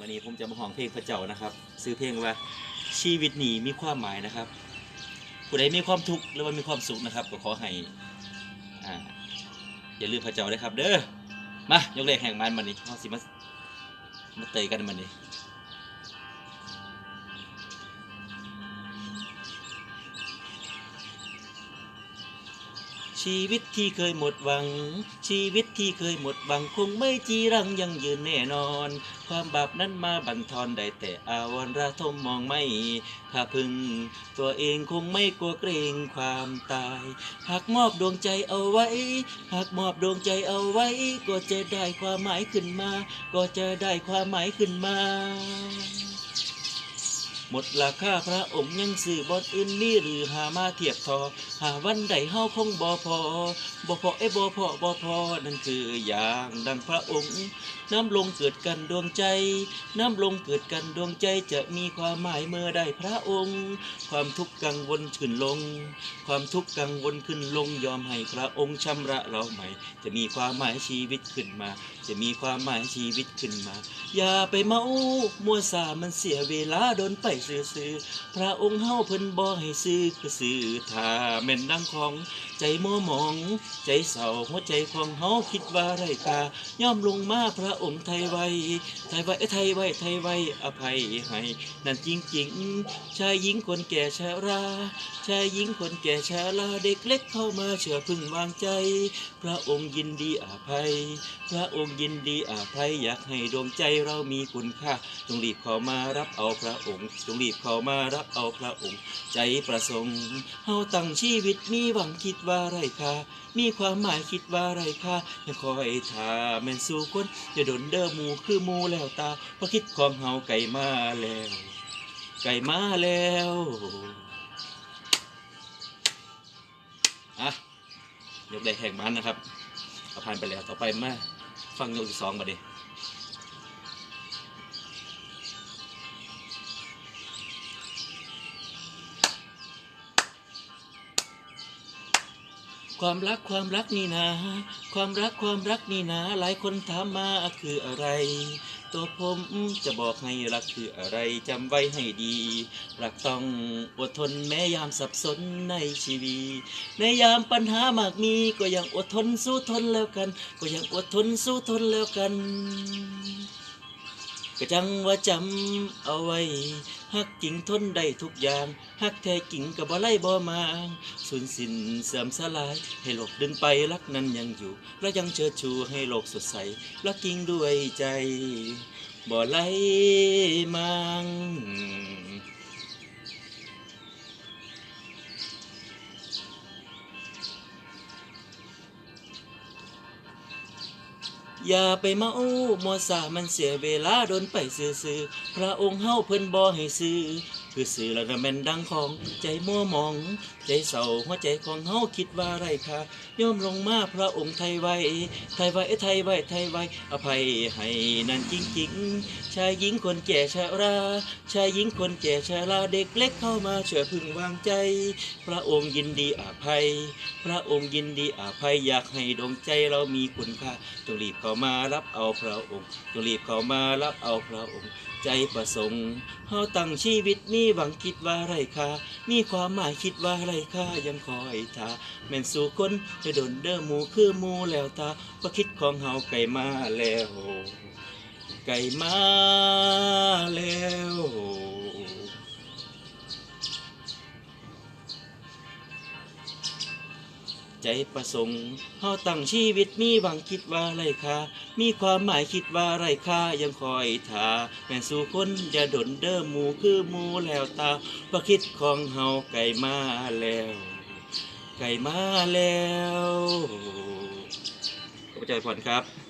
วันนี้ผมจะมาห้องเพลงพระเจ้านะครับ ซื้อเพลงว่าชีวิตนี้มีความหมายนะครับผู้ใดมีความทุกข์หรือว่ามีความสุขนะครับ ก็ขอให้อ่าอย่าลืมพระเจ้าด้วยครับ เด้อมายกเลขแห่งมันมันนี้เราสิมามาเตยกันมันนี้ ชีวิตที่เคยหมดหวัง ชีวิตที่เคยหมดหวังคงไม่จีรังยังยืนแน่นอน ความบาปนั้นมาบั่นทอนได้แต่อาวรณ์ระทมมองไม่ถ้าพึง ตัวเองคงไม่กลัวเกรงความตาย หากมอบดวงใจเอาไว้ หากมอบดวงใจเอาไว้ ก็จะได้ความหมายขึ้นมา ก็จะได้ความหมายขึ้นมา หมดราคาพระองค์ยังสื่อบทอื่นนี่หรือหามาเทียบทอ หาวันใดเฮาคงบ่พอบ่พอเอ้บ่พอบ่พอนั่นคืออย่างดังพระองค์ น้ำลงเกิดกันดวงใจ น้ำลงเกิดกันดวงใจจะมีความหมายเมื่อได้พระองค์ ความทุกข์กังวลขึ้นลง ความทุกข์กังวลขึ้นลงยอมให้พระองค์ชำระเราใหม่ จะมีความหมายชีวิตขึ้นมา จะมีความหมายชีวิตขึ้นมา อย่าไปเมามัวสามันเสียเวลาโดนไปซื้อซื้อพระองค์เฮาเพิ่นบ่ให้ซื้อก็ซื้อถ้าแม่นดังของ ใจมัวหมอง ใจเศร้าหัวใจของเฮาคิดว่าไรกาย่อมลงมาพระองค์ไทยไว้ไทยไว้เอ้ยไทยไว้ไทยไว้อภัยให้นั่นจริงๆชายหญิงคนแก่ชารา ชายหญิงคนแก่ชาลาเด็กเล็กเข้ามาเชื่อพึ่งวางใจ พระองค์ยินดีอภัย พระองค์ยินดีอภัยอยากให้ดวงใจเรามีคุณค่าจงรีบเข้ามารับเอาพระองค์จงรีบเข้ามารับเอาพระองค์ ใจประสงค์เฮาตั้งชีวิตมีหวังคิดว่าไรค่ามีความหมายคิดว่าไรค่าอย่าคอยท่าแม่นสู่คนอย่าดนเด้อหมูคือหมูแล้วตาเพราะคิดของเฮาไก่มาแล้ว ไก่มาแล้วอะยกได้แห่งมันนะครับเอาผ่านไปแล้วต่อไปมาฟังยกที่สองมาดิ ความรักความรักนี่นะ ความรักความรักนี่นะ หลายคนถามมาคืออะไร ตัวผมจะบอกให้รักคืออะไรจำไว้ให้ดี รักต้องอดทนแม้ยามสับสนในชีวิตในยามปัญหามากมีก็ยังอดทนสู้ทนแล้วกัน ก็ยังอดทนสู้ทนแล้วกัน ก็จังว่าจำเอาไว้ฮักกิงทนได้ทุกอย่างฮักแท้กิ่งกับบ่ไล่บ่มาสูญสิ้นเสื่อมสลาย ให้โลกดึงไปรักนั้นยังอยู่ และยังเชิดชูให้โลกสดใสรักจริงด้วยใจบ่ไล่มัง อย่าไปเมามัวสามันเสียเวลาโดนไปซื้อๆพระองค์เฮาเพิ่นบ่ให้ซื้อคือซื้อแล้วก็แม่นดังของใจมัวมอง ใจเศร้าหัวใจของเฮาคิดว่าไรคะย่อมลงมาพระองค์ไทยไว้ ไทยไว้ไทยไว้ไทยไว้อภัยให้นั่นจริงๆ ชายหญิงคนแก่ชารา ชายหญิงคนแก่ชาราเด็กเล็กเข้ามาเชื่อพึงวางใจ พระองค์ยินดีอภัย พระองค์ยินดีอภัยอยากให้ดวงใจเรามีคุณค่าจงรีบเข้ามารับเอาพระองค์จงรีบเข้ามารับเอาพระองค์ ใจประสงค์เฮาตั้งชีวิตมีหวังคิดว่าไรคะมีความหมายคิดว่าไรคะยังคอยท่าแม่นสู่คนจะโดนเด้อหมูคือหมูแล้วตาเพราะคิดของเฮาไก่มาแล้ว ไก่มาแล้ว ใจประสงค์เฮาตั้งชีวิตมีหวังคิดว่าไรค่ะ มีความหมายคิดว่าไรค่ะยังคอยทาแม่สู่คนอย่าดนเด้อหมูคือหมูแล้วตาเพราะคิดของเฮาไก่มาแล้ว ไก่มาแล้วขอบใจพรครับ